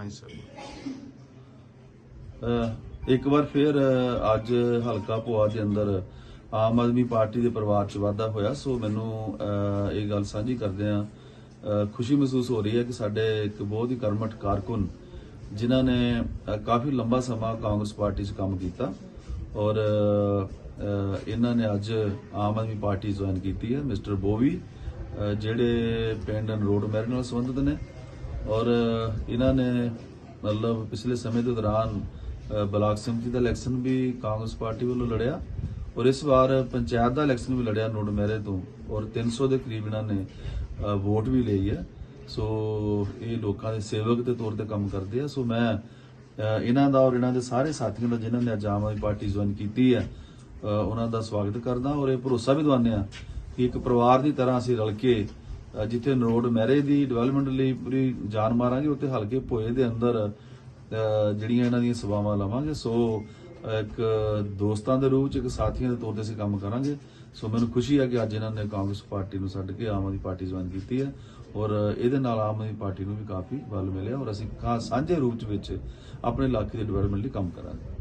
ਹਾਂਜੀ ਸਰ। ਇੱਕ ਵਾਰ ਫਿਰ ਅੱਜ ਹਲਕਾ ਪੁਆ ਦੇ ਅੰਦਰ ਆਮ ਆਦਮੀ ਪਾਰਟੀ ਦੇ ਪਰਿਵਾਰ ਚ ਵਾਧਾ ਹੋਇਆ, ਸੋ ਮੈਨੂੰ ਇਹ ਗੱਲ ਸਾਂਝੀ ਕਰਦੇ ਆ ਖੁਸ਼ੀ ਮਹਿਸੂਸ ਹੋ ਰਹੀ ਹੈ ਕਿ ਸਾਡੇ ਇੱਕ ਬਹੁਤ ਹੀ ਕਰਮਠ ਕਾਰਕੁਨ, ਜਿਨ੍ਹਾਂ ਨੇ ਕਾਫੀ ਲੰਬਾ ਸਮਾਂ ਕਾਂਗਰਸ ਪਾਰਟੀ 'ਚ ਕੰਮ ਕੀਤਾ ਔਰ ਇਹਨਾਂ ਨੇ ਅੱਜ ਆਮ ਆਦਮੀ ਪਾਰਟੀ ਜੁਆਇਨ ਕੀਤੀ ਹੈ, ਮਿਸਟਰ ਬੋਵੀ ਜਿਹੜੇ ਪਿੰਡ ਰੋਡ ਮੈਰ ਨਾਲ ਸੰਬੰਧਿਤ ਨੇ ਔਰ ਇਹਨਾਂ ਨੇ ਮਤਲਬ ਪਿਛਲੇ ਸਮੇਂ ਦੇ ਦੌਰਾਨ ਅਹ, ਬਲਾਕ ਸਮਿਤੀ ਦਾ ਇਲੈਕਸ਼ਨ ਵੀ ਕਾਂਗਰਸ ਪਾਰਟੀ ਵੱਲੋਂ ਲੜਿਆ ਔਰ ਇਸ ਵਾਰ ਪੰਚਾਇਤ ਦਾ ਇਲੈਕਸ਼ਨ ਵੀ ਲੜਿਆ ਨੋਟ ਮਹਿਰੇ ਤੋਂ ਔਰ 300 ਦੇ ਕਰੀਬ ਇਹਨਾਂ ਨੇ ਵੋਟ ਵੀ ਲਈ ਹੈ। ਸੋ ਇਹ ਲੋਕਾਂ ਦੇ ਸੇਵਕ ਦੇ ਤੌਰ ਤੇ ਕੰਮ ਕਰਦੇ ਆ। ਸੋ ਮੈਂ ਇਹਨਾਂ ਦਾ ਔਰ ਇਹਨਾਂ ਦੇ ਸਾਰੇ ਸਾਥੀਆਂ ਦਾ ਜਿਨ੍ਹਾਂ ਨੇ ਅੱਜ ਆਮ ਆਦਮੀ ਪਾਰਟੀ ਜੁਆਇਨ ਕੀਤੀ ਹੈ ਉਹਨਾਂ ਦਾ ਸਵਾਗਤ ਕਰਦਾ ਔਰ ਇਹ ਭਰੋਸਾ ਵੀ ਦਵਾਉਂਦੇ ਆ ਕਿ ਇੱਕ ਪਰਿਵਾਰ ਦੀ ਤਰ੍ਹਾਂ ਅਸੀਂ ਰਲ ਕੇ ਜਿੱਥੇ ਰੋਡ ਮੈਰਿਜ ਦੀ ਡਿਵੈਲਪਮੈਂਟ ਲਈ ਪੂਰੀ ਜਾਨ ਮਾਰਾਂਗੇ, ਉੱਥੇ ਹਲਕੇ ਭੋਏ ਦੇ ਅੰਦਰ ਜਿਹੜੀਆਂ ਇਹਨਾਂ ਦੀਆਂ ਸੇਵਾਵਾਂ ਲਵਾਂਗੇ। ਸੋ, ਇੱਕ ਦੋਸਤਾਂ ਦੇ ਰੂਪ ਚ, ਇੱਕ ਸਾਥੀਆਂ ਦੇ ਤੌਰ ਤੇ ਅਸੀਂ ਕੰਮ ਕਰਾਂਗੇ। ਸੋ, ਮੈਨੂੰ ਖੁਸ਼ੀ ਹੈ ਕਿ ਅੱਜ ਇਹਨਾਂ ਨੇ ਕਾਂਗਰਸ ਪਾਰਟੀ ਨੂੰ ਛੱਡ ਕੇ ਆਮ ਆਦਮੀ ਪਾਰਟੀ ਜੁਆਇਨ ਕੀਤੀ ਹੈ। ਔਰ ਇਹਦੇ ਨਾਲ ਆਮ ਆਦਮੀ ਪਾਰਟੀ ਨੂੰ ਵੀ ਕਾਫੀ ਬਲ ਮਿਲਿਆ। ਔਰ ਅਸੀਂ ਖਾ, ਸਾਂਝੇ ਰੂਪ ਵਿੱਚ ਆਪਣੇ ਇਲਾਕੇ ਦੇ ਡਿਵੈਲਪਮੈਂਟ ਲਈ ਕੰਮ ਕਰਾਂਗੇ।